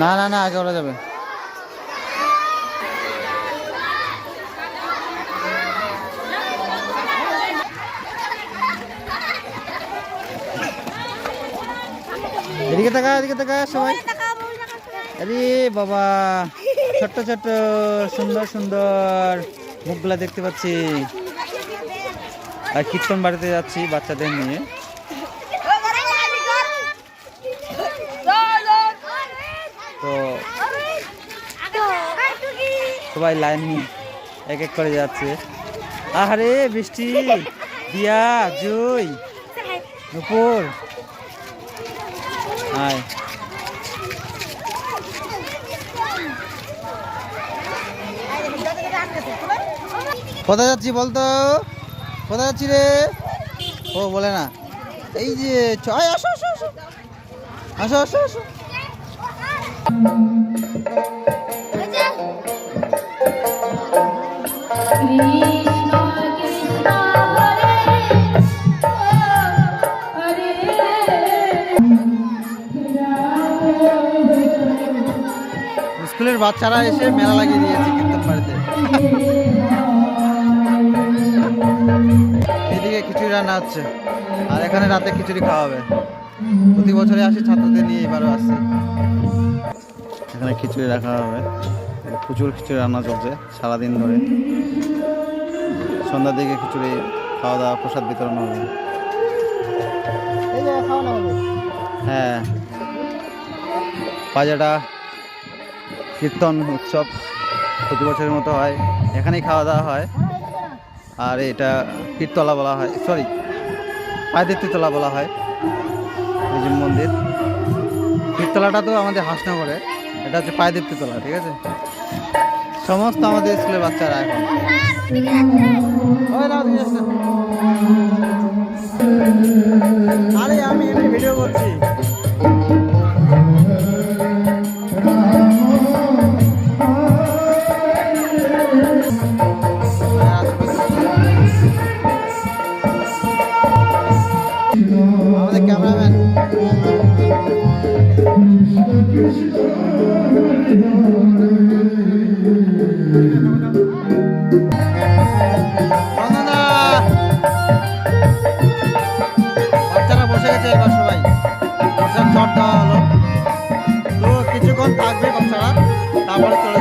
না না না আগে ওরা যাবে এদিকে তাকা এদিকে তাকা সবাই আরে বাবা ছোট্ট ছোট্ট সুন্দর সুন্দর মুখগুলা দেখতে পাচ্ছি। আর কীর্তন বাড়িতে যাচ্ছি বাচ্চাদের নিয়ে। তো সবাই লাইন নিয়ে এক এক করে যাচ্ছে। আরে বৃষ্টি, দিয়া, জুই, নুপুর। আয়। কোথায় যাচ্ছি বলতো? কোথায় যাচ্ছি রে? ও বলে না। এই যে আয়, আসো আসো আসো। আসো আসো আসো। স্কুলের বাচ্চারা এসে মেলা লাগিয়ে দিয়েছে কীর্তন বাড়িতে। রান্না হচ্ছে। আর এখানে রাতে খিচুড়ি খাওয়া হবে। প্রতি বছরে আসি, ছাত্রদের নিয়ে এবারও আসছে এখানে খিচুড়ি রাখা হবে। প্রচুর খিচুড়ি রান্না চলছে সারাদিন ধরে। সন্ধ্যার দিকে খিচুড়ি খাওয়া দাওয়া, প্রসাদ বিতরণ হবে। হ্যাঁ। বাজাটা কীর্তন উৎসব প্রতি বছরের মতো হয়। এখানেই খাওয়া দাওয়া হয়। আর এটা কীর্তলা বলা হয় সরি পায়দিত্যতলা বলা হয়, এই যে মন্দির। কীর্তলাটা তো আমাদের হাসনগরে, এটা হচ্ছে পায়দিত্যতলা ঠিক আছে? সমস্ত আমাদের স্কুলের বাচ্চারা এখন। আরে, আমি এমনি ভিডিও করছি। আমাদের ক্যামেরাম্যান। বাচ্চারা বসে গেছে এবার সবাই। হলো তো কিছুক্ষণ থাকবে বাচ্চারা তারপরে